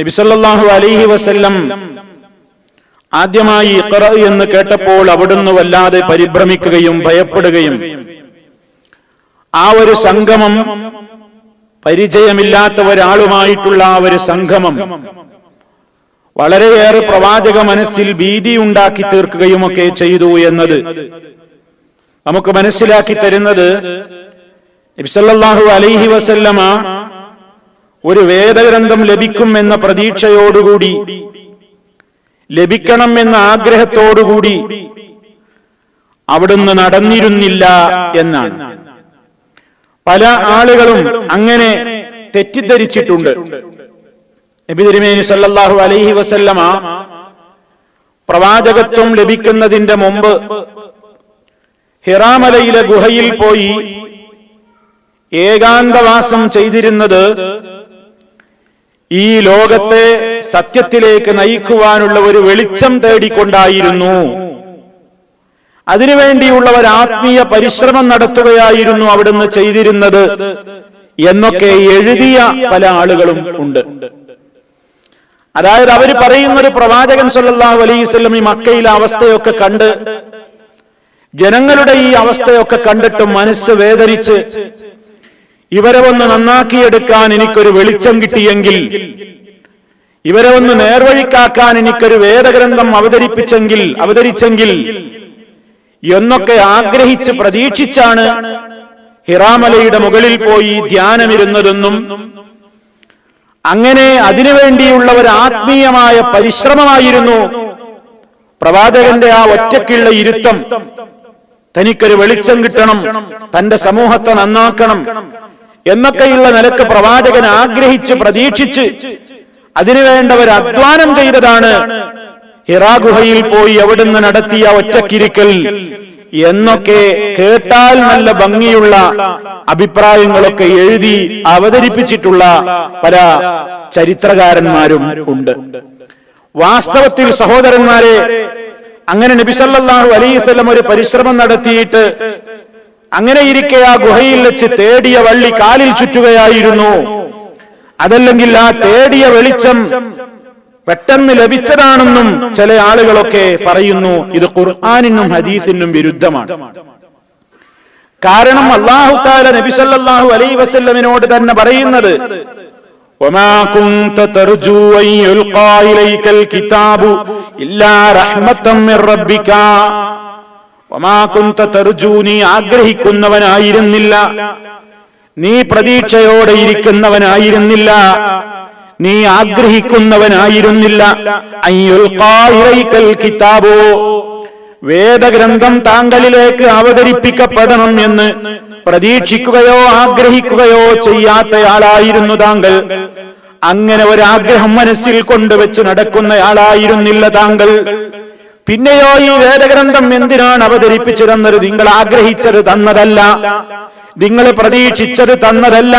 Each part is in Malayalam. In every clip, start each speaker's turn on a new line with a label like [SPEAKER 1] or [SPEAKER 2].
[SPEAKER 1] നബിസല്ലാഹു അലൈഹി വസല്ലം ആദ്യമായി ഇഖ്റ എന്ന് കേട്ടപ്പോൾ അവിടുന്ന് വല്ലാതെ പരിഭ്രമിക്കുകയും ഭയപ്പെടുകയും ആ ഒരു സംഗമം പരിചയമില്ലാത്ത ഒരാളുമായിട്ടുള്ള ആ ഒരു സംഗമം വളരെയേറെ പ്രവാചക മനസ്സിൽ ഭീതി ഉണ്ടാക്കി തീർക്കുകയും ഒക്കെ ചെയ്തു എന്നത് നമുക്ക് മനസ്സിലാക്കി തരുന്നത് നബിസല്ലാഹു അലൈഹി വസല്ലമ ഒരു വേദഗ്രന്ഥം ലഭിക്കും എന്ന പ്രതീക്ഷയോടുകൂടി ലഭിക്കണം എന്ന ആഗ്രഹത്തോടുകൂടി അവിടുന്ന് നടന്നിരുന്നില്ല എന്നാണ്. പല ആളുകളും അങ്ങനെ തെറ്റിദ്ധരിച്ചിട്ടുണ്ട്. നബി തിരുമേനി സല്ലല്ലാഹു അലൈഹി വസല്ലമ പ്രവാചകത്വം ലഭിക്കുന്നതിന്റെ മുമ്പ് ഹിറാമലയിലെ ഗുഹയിൽ പോയി ഏകാന്തവാസം ചെയ്തിരുന്നത് ഈ ലോകത്തെ സത്യത്തിലേക്ക് നയിക്കുവാനുള്ള ഒരു വെളിച്ചം തേടിക്കൊണ്ടായിരുന്നു. അതിനുവേണ്ടിയുള്ള ഒരു ആത്മീയ പരിശ്രമം നടത്തുകയായിരുന്നു അവിടുന്ന് ചെയ്തിരുന്നത് എന്നൊക്കെ എഴുതിയ പല ആളുകളും ഉണ്ട്. അതായത് അവർ പറയുന്ന ഒരു പ്രവാചകൻ സല്ലല്ലാഹു അലൈഹി വസല്ലം ഈ മക്കയിലെ അവസ്ഥയൊക്കെ കണ്ട് ജനങ്ങളുടെ ഈ അവസ്ഥയൊക്കെ കണ്ടിട്ട് മനസ്സ് വേദനിച്ച് ഇവരെ ഒന്ന് നന്നാക്കിയെടുക്കാൻ എനിക്കൊരു വെളിച്ചം കിട്ടിയെങ്കിൽ ഇവരെ ഒന്ന് നേർവഴിക്കാക്കാൻ എനിക്കൊരു വേദഗ്രന്ഥം അവതരിപ്പിച്ചെങ്കിൽ അവതരിച്ചെങ്കിൽ എന്നൊക്കെ ആഗ്രഹിച്ച് പ്രതീക്ഷിച്ചാണ് ഹിറാമലയുടെ മുകളിൽ പോയി ധ്യാനമിരുന്നതെന്നും അങ്ങനെ അതിനുവേണ്ടിയുള്ള ഒരു ആത്മീയമായ പരിശ്രമമായിരുന്നു. പ്രവാചകന്റെ ആ ഒറ്റക്കുള്ള ഇരുത്തം തനിക്കൊരു വെളിച്ചം കിട്ടണം തന്റെ സമൂഹത്തെ നന്നാക്കണം എന്നൊക്കെയുള്ള നിലയ്ക്ക് പ്രവാചകൻ ആഗ്രഹിച്ച് പ്രതീക്ഷിച്ച് അതിനുവേണ്ട ഒരു അധ്വാനം ചെയ്തതാണ്. ഹിറാ ഗുഹയിൽ പോയി അവിടുന്ന് നടത്തിയ ഒറ്റക്കിരിക്കൽ എന്നൊക്കെ കേട്ടാൽ നല്ല ഭംഗിയുള്ള അഭിപ്രായങ്ങളൊക്കെ എഴുതി അവതരിപ്പിച്ചിട്ടുള്ള പല ചരിത്രകാരന്മാരും ഉണ്ട്. വാസ്തവത്തിൽ സഹോദരന്മാരെ അങ്ങനെ നബിസല്ലാഹു അലൈസ്ലം ഒരു പരിശ്രമം നടത്തിയിട്ട് അങ്ങനെ ഇരിക്കെ ആ ഗുഹയിൽ വെച്ച് തേടിയ വള്ളി കാലിൽ ചുറ്റുകയായിരുന്നു. അതല്ലെങ്കിൽ ആ തേടിയ വെളിച്ചം പെട്ടെന്ന് ലഭിച്ചതാണെന്നും ചില ആളുകളൊക്കെ പറയുന്നു ഇത് ഖുർആാനിനും ഹദീസിനും വിരുദ്ധമാണ്. കാരണം അള്ളാഹു താല നബിസല്ലാഹു അലൈ വസല്ലമിനോട് തന്നെ പറയുന്നത് കിതാബു ഇല്ലാ റഹ്മത്തം നീ ആഗ്രഹിക്കുന്നവനായിരുന്നില്ല. നീ പ്രതീക്ഷയോടെ ഇരിക്കുന്നവനായിരുന്നില്ല. നീ ആഗ്രഹിക്കുന്നവനായിരുന്നില്ല. കിതാബോ വേദഗ്രന്ഥം താങ്കളിലേക്ക് അവതരിപ്പിക്കപ്പെടണം എന്ന് പ്രതീക്ഷിക്കുകയോ ആഗ്രഹിക്കുകയോ ചെയ്യാത്തയാളായിരുന്നു താങ്കൾ. അങ്ങനെ ഒരാഗ്രഹം മനസ്സിൽ കൊണ്ടുവച്ച് നടക്കുന്നയാളായിരുന്നില്ല താങ്കൾ. പിന്നെയോ ഈ വേദഗ്രന്ഥം എന്തിനാണ് അവതരിപ്പിച്ചു തന്നത് നിങ്ങൾ ആഗ്രഹിച്ചത് തന്നതല്ല. നിങ്ങൾ പ്രതീക്ഷിച്ചത് തന്നതല്ല.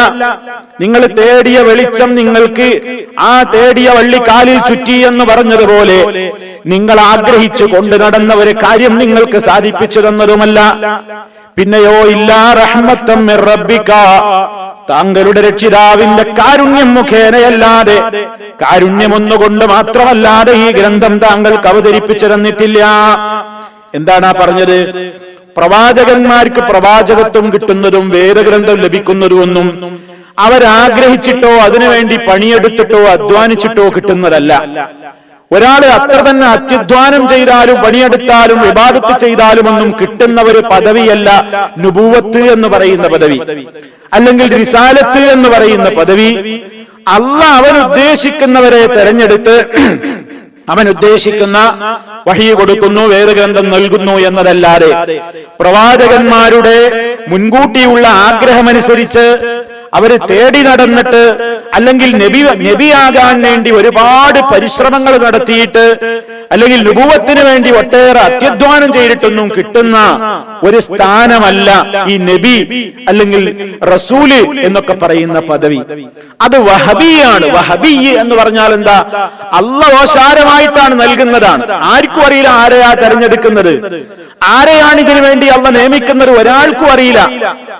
[SPEAKER 1] നിങ്ങൾ തേടിയ വെളിച്ചം നിങ്ങൾക്ക് ആ തേടിയ വള്ളിക്കാലിൽ ചുറ്റി എന്ന് പറഞ്ഞതുപോലെ നിങ്ങൾ ആഗ്രഹിച്ചു കൊണ്ടു നടന്ന ഒരു കാര്യം നിങ്ങൾക്ക് സാധിപ്പിച്ചു തന്നതുമല്ല പിന്നെയോ ഇല്ലാ റഹ്മത്തം റബ്ബിക്ക താങ്കളുടെ രക്ഷിതാവിന്റെ കാരുണ്യം മുഖേനയല്ലാതെ കാരുണ്യമൊന്നുകൊണ്ട് മാത്രമല്ലാതെ ഈ ഗ്രന്ഥം താങ്കൾക്ക് അവതരിപ്പിച്ചു തന്നിട്ടില്ല എന്താണ് ആ പറഞ്ഞത്? പ്രവാചകന്മാർക്ക് പ്രവാചകത്വം കിട്ടുന്നതും വേദഗ്രന്ഥം ലഭിക്കുന്നതുമൊന്നും അവരാഗ്രഹിച്ചിട്ടോ അതിനുവേണ്ടി പണിയെടുത്തിട്ടോ അധ്വാനിച്ചിട്ടോ കിട്ടുന്നതല്ല. ഒരാൾ അത്ര തന്നെ അത്യധ്വാനം ചെയ്താലും പണിയെടുത്താലും വിവാദത്ത് ചെയ്താലും ഒന്നും കിട്ടുന്ന ഒരു പദവിയല്ല നുപൂവത്ത് എന്ന് പറയുന്ന പദവി. അല്ലെങ്കിൽ റിസാലത്ത് എന്ന് പറയുന്ന പദവി. അല്ല അവൻ ഉദ്ദേശിക്കുന്നവരെ തെരഞ്ഞെടുത്ത് അവൻ ഉദ്ദേശിക്കുന്ന വഹി കൊടുക്കുന്നു വേദഗ്രന്ഥം നൽകുന്നു എന്നതല്ലാതെ പ്രവാചകന്മാരുടെ മുൻകൂട്ടിയുള്ള ആഗ്രഹമനുസരിച്ച് അവർ തേടി നടന്നിട്ട് അല്ലെങ്കിൽ നബി നബിയാകാൻ വേണ്ടി ഒരുപാട് പരിശ്രമങ്ങൾ നടത്തിയിട്ട് അല്ലെങ്കിൽ ലുഭുവത്തിന് വേണ്ടി ഒട്ടേറെ അത്യധ്വാനം ചെയ്തിട്ടൊന്നും കിട്ടുന്ന ഒരു സ്ഥാനമല്ല ഈ നബി അല്ലെങ്കിൽ റസൂൽ എന്നൊക്കെ പറയുന്ന പദവി. അത് വഹബിയാണ്. വഹബി എന്ന് പറഞ്ഞാൽ എന്താ? അല്ല ഓശാരമായിട്ടാണ് നൽകുന്നതാണ്. ആർക്കും അറിയില്ല ആരെയാ തെരഞ്ഞെടുക്കുന്നത്. ആരെയാണ് ഇതിനു വേണ്ടി അള്ള നിയമിക്കുന്നത്? ഒരാൾക്കും അറിയില്ല.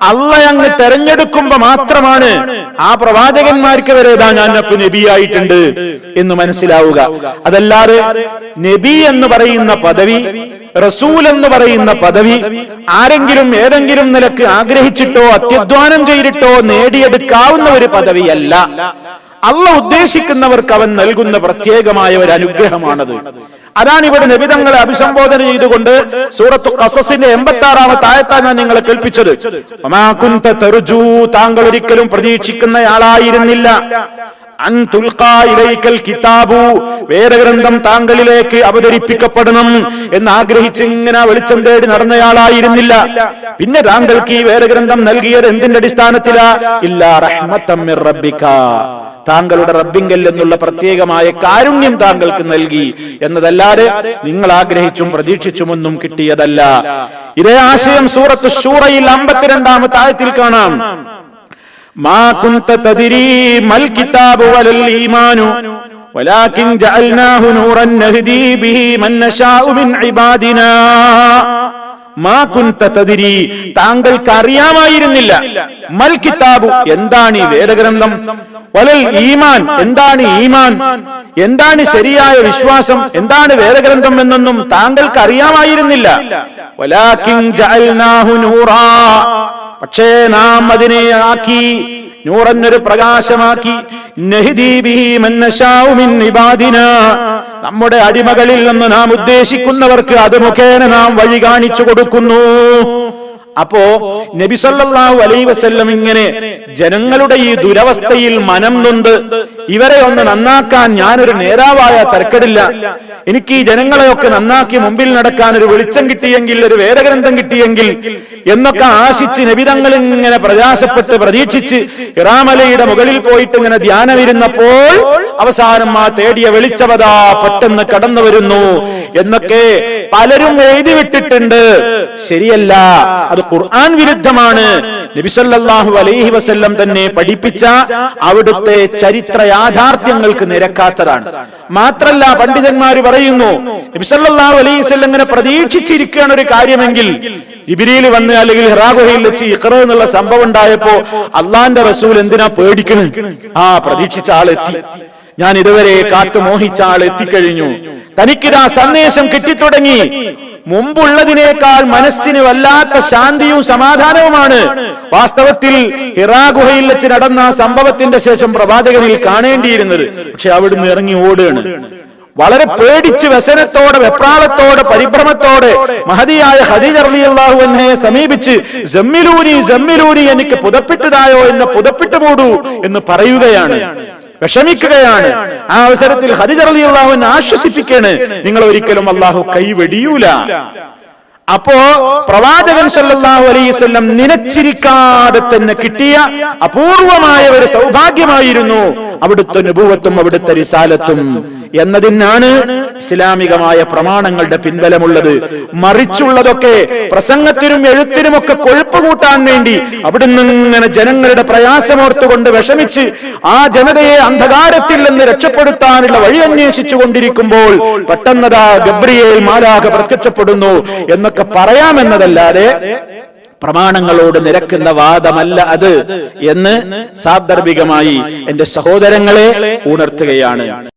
[SPEAKER 1] അള്ള അങ്ങ് തെരഞ്ഞെടുക്കുമ്പോ മാത്രമാണ് ആ പ്രവാചകന്മാർക്ക് വരെ ഇതാ ഞാൻ അപ്പൊ നബിയായിട്ടുണ്ട് എന്ന് മനസ്സിലാവുക. അതല്ലാതെ നബി എന്ന് പറയുന്ന പദവി റസൂൽ എന്ന് പറയുന്ന പദവി ആരെങ്കിലും ഏതെങ്കിലും നിലയ്ക്ക് ആഗ്രഹിച്ചിട്ടോ അത്യധ്വാനം ചെയ്തിട്ടോ നേടിയെടുക്കാവുന്ന ഒരു പദവിയല്ല. അള്ള ഉദ്ദേശിക്കുന്നവർക്ക് അവൻ നൽകുന്ന പ്രത്യേകമായ ഒരു അനുഗ്രഹമാണത്. അതാണ് ഇവിടെ നബിതങ്ങളെ അഭിസംബോധന ചെയ്തുകൊണ്ട് സൂറത്ത് കസസിന്റെ എൺപത്തി ആറാമത്തെ ആയത്താ ഞാൻ നിങ്ങളെ കേൾപ്പിച്ചത്. താങ്കൾ ഒരിക്കലും പ്രതീക്ഷിക്കുന്നയാളായിരുന്നില്ല കിതാബു. വേദഗ്രന്ഥം താങ്കളിലേക്ക് അവതരിപ്പിക്കപ്പെടണം എന്ന് ആഗ്രഹിച്ച് ഇങ്ങനെ വെളിച്ചം തേടി നടന്നയാളായിരുന്നില്ല. പിന്നെ താങ്കൾക്ക് ഈ വേദഗ്രന്ഥം നൽകിയത് എന്തിന്റെ അടിസ്ഥാനത്തിലാ? ഇല്ല റബ്ബിക്ക താങ്കളുടെ റബ്ബിങ്കൽ എന്നുള്ള പ്രത്യേകമായ കാരുണ്യം താങ്കൾക്ക് നൽകി എന്നതല്ലാതെ നിങ്ങൾ ആഗ്രഹിച്ചും പ്രതീക്ഷിച്ചുമൊന്നും കിട്ടിയതല്ല. ഇതേ ആശയം സൂറത്ത് ഷൂറയിൽ അമ്പത്തിരണ്ടാമത്തെ ആയത്തിൽ കാണാം. ما كنت تدري ما الكتاب ولا الإيمان ولكن جعلناه نورا نهدي به من نشاء من عبادنا മാ കുന്ത തദിരി താങ്കൾക്ക് അറിയാമായിരുന്നില്ല മൽ കിതാബു എന്താണ് ഈ വേദഗ്രന്ഥം വലൽ ഈമാൻ എന്താണ് ഈമാൻ എന്താണ് ശരിയായ വിശ്വാസം എന്താണ് വേദഗ്രന്ഥം എന്നൊന്നും താങ്കൾക്ക് അറിയാമായിരുന്നില്ല വലാകിൻ ജഅൽനാഹു നൂറാ പക്ഷേ നാം അതിനെ ആക്കി നൂറന്നൊരു പ്രകാശമാക്കി. നമ്മുടെ അടിമകളിൽ നിന്ന് നാം ഉദ്ദേശിക്കുന്നവർക്ക് അത് മുഖേന നാം വഴി കാണിച്ചു കൊടുക്കുന്നു. അപ്പോ നബിസല്ലാഹു വസല്ലം ഇങ്ങനെ ജനങ്ങളുടെ ഈ ദുരവസ്ഥയിൽ മനം നൊന്ത് ഇവരെ ഒന്ന് നന്നാക്കാൻ ഞാനൊരു നേതാവായ തരക്കടില്ല. എനിക്ക് ഈ ജനങ്ങളെയൊക്കെ നന്നാക്കി മുമ്പിൽ നടക്കാൻ ഒരു വെളിച്ചം കിട്ടിയെങ്കിൽ ഒരു വേദഗ്രന്ഥം കിട്ടിയെങ്കിൽ എന്നൊക്കെ ആശിച്ച് നബിതങ്ങൾ ഇങ്ങനെ പ്രയാസപ്പെട്ട് പ്രതീക്ഷിച്ച് ഇറാമലയുടെ മുകളിൽ പോയിട്ട് ഇങ്ങനെ ധ്യാനമിരുന്നപ്പോൾ അവസാനം ആ തേടിയ വെളിച്ചവത പെട്ടെന്ന് കടന്നു വരുന്നു എന്നൊക്കെ പലരും എഴുതി വിട്ടിട്ടുണ്ട്. ശരിയല്ല അത് ഖുർആൻ വിരുദ്ധമാണ്. നബിസല്ലാഹു അലൈഹി വസല്ലം തന്നെ പഠിപ്പിച്ച അവിടുത്തെ ചരിത്ര യാഥാർത്ഥ്യങ്ങൾക്ക് നിരക്കാത്തതാണ്. മാത്രല്ല പണ്ഡിതന്മാർ പറയുന്നു നബിസല്ലാഹു വസല്ലം ഇങ്ങനെ പ്രതീക്ഷിച്ചിരിക്കുകയാണ് ഒരു കാര്യമെങ്കിൽ ജിബിരിയിൽ വന്ന് അല്ലെങ്കിൽ ഹിറാഗുഹയിൽ വെച്ച് ഇഖറ എന്നുള്ള സംഭവം ഉണ്ടായപ്പോ അള്ളാന്റെ റസൂൽ എന്തിനാ പേടിക്കണേ? ആ പ്രതീക്ഷിച്ച ആളെത്തി ഞാൻ ഇതുവരെ കാത്തു മോഹിച്ച ആൾ എത്തിക്കഴിഞ്ഞു. തനിക്കിതാ സന്ദേശം കിട്ടിത്തുടങ്ങി. മുമ്പുള്ളതിനേക്കാൾ മനസ്സിന് വല്ലാത്ത ശാന്തിയും സമാധാനവുമാണ്. വാസ്തവത്തിൽ ഹിറാ ഗുഹയിൽ വെച്ച് നടന്ന സംഭവത്തിന്റെ ശേഷം പ്രവാചകനിൽ കാണേണ്ടിയിരുന്നത്. പക്ഷെ അവിടുന്ന് ഇറങ്ങി ഓടുകയാണ്. വളരെ പേടിച്ച് വ്യസനത്തോടെ വെപ്രാളത്തോടെ പരിഭ്രമത്തോടെ മഹതിയായ ഹദീജ റളിയല്ലാഹു അൻഹയെ സമീപിച്ച് ജമ്മിലൂരി ജമ്മിലൂരി എനിക്ക് പുതപ്പിട്ടതായോ? എന്നെ പുതപ്പിട്ട് മൂടൂ എന്ന് പറയുകയാണ്. വിഷമിക്കുകയാണ്. ആ അവസരത്തിൽ ഹരിജർ റളിയല്ലാഹു അൻഹ ആശ്വസിപ്പിക്കാണ്. നിങ്ങൾ ഒരിക്കലും അള്ളാഹു കൈവെടിയൂല. അപ്പോ പ്രവാചകൻ സല്ലല്ലാഹു അലൈഹി വസല്ലം നിനച്ചിരിക്കാതെ തന്നെ കിട്ടിയ അപൂർവമായ ഒരു സൗഭാഗ്യമായിരുന്നു. അവിടുത്തെ നുബുവത്തും അവിടുത്തെ റിസാലത്തും എന്നതിനാണ് ഇസ്ലാമികമായ പ്രമാണങ്ങളുടെ പിൻബലമുള്ളത്. മറിച്ചുള്ളതൊക്കെ പ്രസംഗത്തിനും എഴുത്തിനുമൊക്കെ കൊഴുപ്പ് കൂട്ടാൻ വേണ്ടി അവിടുന്ന് ഇങ്ങനെ ജനങ്ങളുടെ പ്രയാസമോർത്തുകൊണ്ട് വിഷമിച്ച് ആ ജനതയെ അന്ധകാരത്തിൽ നിന്ന് രക്ഷപ്പെടുത്താനുള്ള വഴി അന്വേഷിച്ചു കൊണ്ടിരിക്കുമ്പോൾ പെട്ടെന്നതാ ഗബ്രിയേൽ മാലാഖ പ്രത്യക്ഷപ്പെടുന്നു എന്നൊക്കെ പറയാമെന്നതല്ലാതെ പ്രമാണങ്ങളോട് നിരക്കുന്ന വാദമല്ല അത് എന്ന് സാന്ദർഭികമായി എന്റെ സഹോദരങ്ങളെ ഉണർത്തുകയാണ്.